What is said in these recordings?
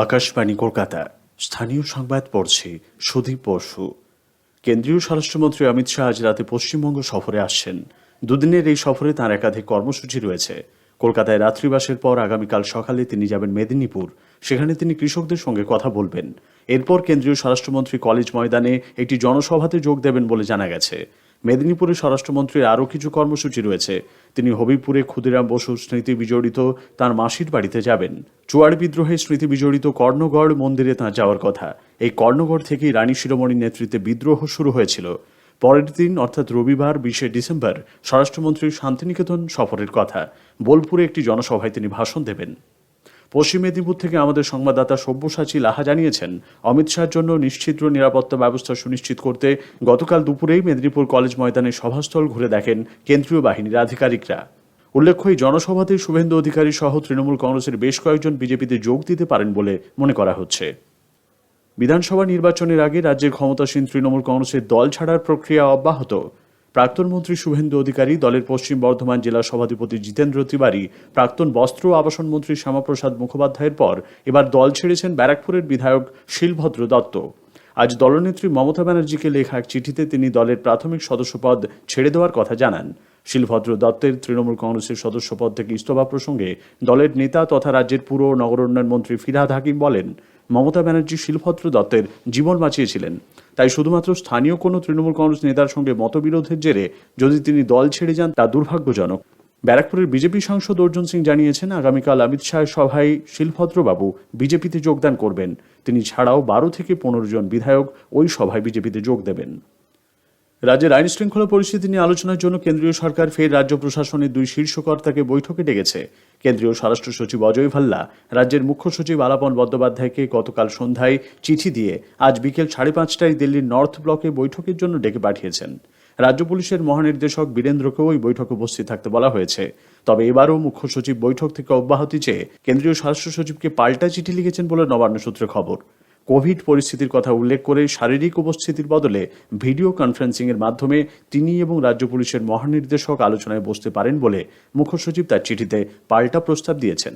আকাশবাণী, কলকাতা। স্থানীয় সংবাদ পড়ছে সুদীপ বসু। কেন্দ্রীয় স্বরাষ্ট্রমন্ত্রী অমিত শাহ আজ রাতে পশ্চিমবঙ্গ সফরে আসছেন। দুদিনের এই সফরে তাঁর একাধিক কর্মসূচি রয়েছে। কলকাতায় রাত্রিবাসের পর আগামীকাল সকালে তিনি যাবেন মেদিনীপুর। সেখানে তিনি কৃষকদের সঙ্গে কথা বলবেন। এরপর কেন্দ্রীয় স্বরাষ্ট্রমন্ত্রী কলেজ ময়দানে একটি জনসভাতে যোগ দেবেন বলে জানা গেছে। মেদিনীপুরে স্বরাষ্ট্রমন্ত্রীর আরও কিছু কর্মসূচি রয়েছে। তিনি হবিপুরে ক্ষুদিরাম বসুর স্মৃতি বিজড়িত তার মাসির বাড়িতে যাবেন। চুয়াড় বিদ্রোহে স্মৃতি বিজড়িত কর্ণগড় মন্দিরে তাঁর যাওয়ার কথা। এই কর্ণগড় থেকেই রানী শিরোমণির নেতৃত্বে বিদ্রোহ শুরু হয়েছিল। পরের দিন, অর্থাৎ রবিবার, বিশে ডিসেম্বর স্বরাষ্ট্রমন্ত্রীর শান্তিনিকেতন সফরের কথা। বোলপুরে একটি জনসভায় তিনি ভাষণ দেবেন। পশ্চিম মেদিনীপুর থেকে আমাদের সংবাদদাতা সব্যসাচী লাহা জানিয়েছেন, অমিত শাহর জন্য নিশ্চিদ্র নিরাপত্তা ব্যবস্থা সুনিশ্চিত করতে গতকাল দুপুরেই মেদিনীপুর কলেজ ময়দানে সভাস্থল ঘুরে দেখেন কেন্দ্রীয় বাহিনীর আধিকারিকরা। উল্লেখ্য, এই জনসভাতে শুভেন্দু অধিকারী সহ তৃণমূল কংগ্রেসের বেশ কয়েকজন বিজেপিতে যোগ দিতে পারেন বলে মনে করা হচ্ছে। বিধানসভা নির্বাচনের আগে রাজ্যের ক্ষমতাসীন তৃণমূল কংগ্রেসের দল ছাড়ার প্রক্রিয়া অব্যাহত। প্রাক্তন মন্ত্রী শুভেন্দু অধিকারী, দলের পশ্চিম বর্ধমান জেলা সভাধিপতি জিতেন্দ্র তিওয়ারি, প্রাক্তন বস্ত্র আবাসন মন্ত্রী শ্যামাপ্রসাদ মুখোপাধ্যায়ের পর এবার দল ছেড়েছেন ব্যারাকপুরের বিধায়ক শিলভদ্র দত্ত। আজ দলনেত্রী মমতা ব্যানার্জিকে লেখা এক চিঠিতে তিনি দলের প্রাথমিক সদস্যপদ ছেড়ে দেওয়ার কথা জানান। শিলভদ্র দত্তের তৃণমূল কংগ্রেসের সদস্যপদ থেকে ইস্তফা প্রসঙ্গে দলের নেতা তথা রাজ্যের পুর ও নগর উন্নয়ন মন্ত্রী ফিরহাদ হাকিম বলেন, মমতা ব্যানার্জি শিলভদ্র দত্তের জীবন বাঁচিয়েছিলেন। তাই শুধুমাত্র স্থানীয় কোনো তৃণমূল কংগ্রেস নেতার সঙ্গে মতবিরোধের জেরে যদি তিনি দল ছেড়ে যান, তা দুর্ভাগ্যজনক। ব্যারাকপুরের বিজেপি সাংসদ অর্জুন সিং জানিয়েছেন, আগামীকাল অমিত শাহের সভায় শিলভদ্রবাবু বিজেপিতে যোগদান করবেন। তিনি ছাড়াও বারো থেকে পনেরো জন বিধায়ক ওই সভায় বিজেপিতে যোগ দেবেন। রাজ্যের আইন শৃঙ্খলা পরিস্থিতি নিয়ে আলোচনার জন্য কেন্দ্রীয় সরকার ফের রাজ্য প্রশাসনের দুই শীর্ষ কর্তাকে বৈঠকে ডেকেছে। কেন্দ্রীয় স্বরাষ্ট্র সচিব অজয় ভাল্লা, রাজ্যের মুখ্য সচিব আলাপন বন্দ্যোপাধ্যায়কে গতকাল সন্ধ্যায় চিঠি দিয়ে আজ বিকেল সাড়ে পাঁচটায় দিল্লির নর্থ ব্লকে বৈঠকের জন্য ডেকে পাঠিয়েছেন। রাজ্য পুলিশের মহানির্দেশক বীরেন্দ্রকেও ওই বৈঠকে উপস্থিত থাকতে বলা হয়েছে। তবে এবারও মুখ্য সচিব বৈঠক থেকে অব্যাহতি চেয়ে কেন্দ্রীয় স্বরাষ্ট্র সচিবকে পাল্টা চিঠি লিখেছেন বলে নবান্ন সূত্রে খবর। কোভিড পরিস্থিতির কথা উল্লেখ করে শারীরিক উপস্থিতির বদলে ভিডিও কনফারেন্সিং এর মাধ্যমে তিনি এবং রাজ্য পুলিশের মহানির্দেশক আলোচনায় বসতে পারেন বলে মুখ্য সচিব তার চিঠিতে পাল্টা প্রস্তাব দিয়েছেন।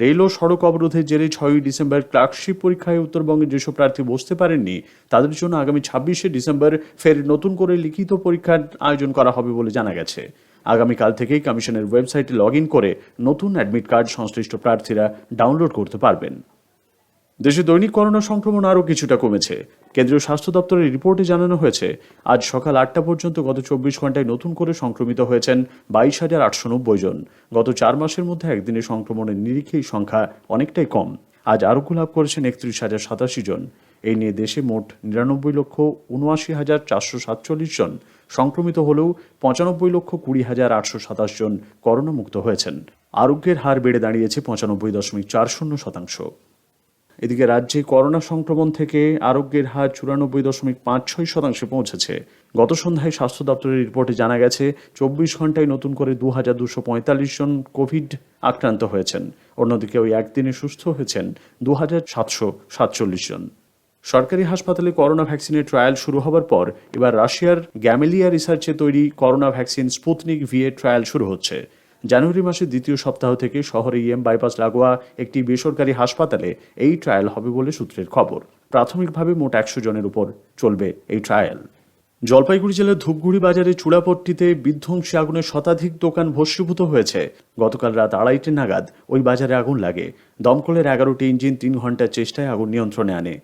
রেল ও সড়ক অবরোধের জেরে ছয়ই ডিসেম্বর ক্লার্কশিপ পরীক্ষায় উত্তরবঙ্গের যেসব প্রার্থী বসতে পারেননি, তাদের জন্য আগামী ছাব্বিশে ডিসেম্বর ফের নতুন করে লিখিত পরীক্ষার আয়োজন করা হবে বলে জানা গেছে। আগামীকাল থেকেই কমিশনের ওয়েবসাইটে লগ করে নতুন অ্যাডমিট কার্ড সংশ্লিষ্ট প্রার্থীরা ডাউনলোড করতে পারবেন। দেশে দৈনিক করোনা সংক্রমণ আরও কিছুটা কমেছে। কেন্দ্রীয় স্বাস্থ্য দপ্তরের রিপোর্টে জানানো হয়েছে, আজ সকাল আটটা পর্যন্ত গত চব্বিশ ঘন্টায় নতুন করে সংক্রমিত হয়েছেন বাইশ হাজার আটশো নব্বই জন। গত চার মাসের মধ্যে একদিনে সংক্রমণের নিরিখে এই সংখ্যা অনেকটাই কম। আজ আরোগ্য লাভ করেছেন একত্রিশ হাজার সাতাশি জন। এই নিয়ে দেশে মোট নিরানব্বই লক্ষ উনআশি হাজার চারশো সাতচল্লিশ জন সংক্রমিত হলেও পঁচানব্বই লক্ষ কুড়ি হাজার আটশো সাতাশ জন করোনামুক্ত হয়েছেন। আরোগ্যের হার বেড়ে দাঁড়িয়েছে পঁচানব্বই দশমিক চার শূন্য শতাংশ। এদিকে রাজ্যে করোনা সংক্রমণ থেকে আরোগ্যের হার চুরানব্বই দশমিক পাঁচ ছয় শতাংশে পৌঁছেছে। গত সন্ধ্যায় স্বাস্থ্য দপ্তরের রিপোর্টে জানা গেছে, চব্বিশ ঘন্টায় নতুন করে দু হাজার দুশো পঁয়তাল্লিশ জন কোভিড আক্রান্ত হয়েছেন। অন্যদিকে ওই একদিনে সুস্থ হয়েছেন দু হাজার সাতশো সাতচল্লিশ জন। সরকারি হাসপাতালে করোনা ভ্যাকসিনের ট্রায়াল শুরু হবার পর এবার রাশিয়ার গ্যামেলিয়া রিসার্চে তৈরি করোনা ভ্যাকসিন স্পুতনিক ভি এর ট্রায়াল শুরু হচ্ছে। জানুয়ারি মাসের দ্বিতীয় সপ্তাহ থেকে শহরে ইএম বাইপাস লাগোয়া একটি বেসরকারি হাসপাতালে এই ট্রায়াল হবে বলে সূত্রের খবর। প্রাথমিকভাবে মোট একশো জনের উপর চলবে এই ট্রায়াল। জলপাইগুড়ি জেলার ধূপগুড়ি বাজারে চূড়াপট্টিতে বিধ্বংসী আগুনে শতাধিক দোকান ভস্মীভূত হয়েছে। গতকাল রাত আড়াইটে নাগাদ ওই বাজারে আগুন লাগে। দমকলের এগারোটি ইঞ্জিন তিন ঘণ্টার চেষ্টায় আগুন নিয়ন্ত্রণে আনে।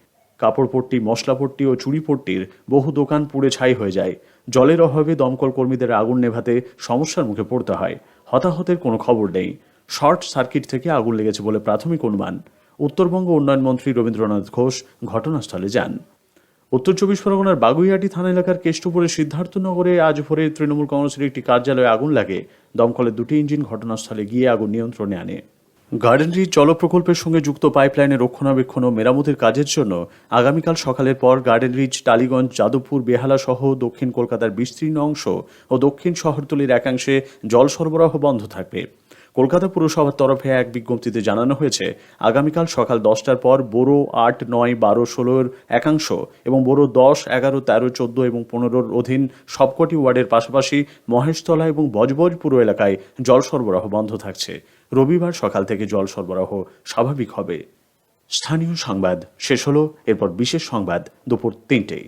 কাপড়পট্টি, মশলাপট্টি ও চুড়িপট্টির বহু দোকান পুড়ে ছাই হয়ে যায়। জলের অভাবে দমকল কর্মীদের আগুন নেভাতে সমস্যার মুখে পড়তে হয়। হতাহতের কোনো খবর নেই। শর্ট সার্কিট থেকে আগুন লেগেছে বলে প্রাথমিক অনুমান। উত্তরবঙ্গ উন্নয়ন মন্ত্রী রবীন্দ্রনাথ ঘোষ ঘটনাস্থলে যান। উত্তর চব্বিশ পরগনার বাগুইহাটি থানা এলাকার কেষ্টপুরের সিদ্ধার্থনগরে আজ ভোরে তৃণমূল কংগ্রেসের একটি কার্যালয়ে আগুন লাগে। দমকলের দুটি ইঞ্জিন ঘটনাস্থলে গিয়ে আগুন নিয়ন্ত্রণে আনে। গার্ডেন রিজ জল প্রকল্পের সঙ্গে যুক্ত পাইপলাইনের রক্ষণাবেক্ষণ ও মেরামতির কাজের জন্য আগামীকাল সকালের পর গার্ডেন রিচ, টালিগঞ্জ, যাদবপুর, বেহালা সহ দক্ষিণ কলকাতার বিস্তীর্ণ অংশ ও দক্ষিণ শহরতলির একাংশে জল সরবরাহ বন্ধ থাকবে। কলকাতা পুরসভার তরফে এক বিজ্ঞপ্তিতে জানানো হয়েছে, আগামীকাল সকাল দশটার পর বোরো আট নয় বারো ষোলোর একাংশ এবং বোরো দশ, এগারো, তেরো, চোদ্দ এবং পনেরোর অধীন সবকটি ওয়ার্ডের পাশাপাশি মহেশতলা এবং বজবজপুর এলাকায় জল সরবরাহ বন্ধ থাকছে। রবিবার সকাল থেকে জল সরবরাহ স্বাভাবিক হবে। স্থানীয় সংবাদ শেষ হলো, এরপর বিশেষ সংবাদ দুপুর তিনটেই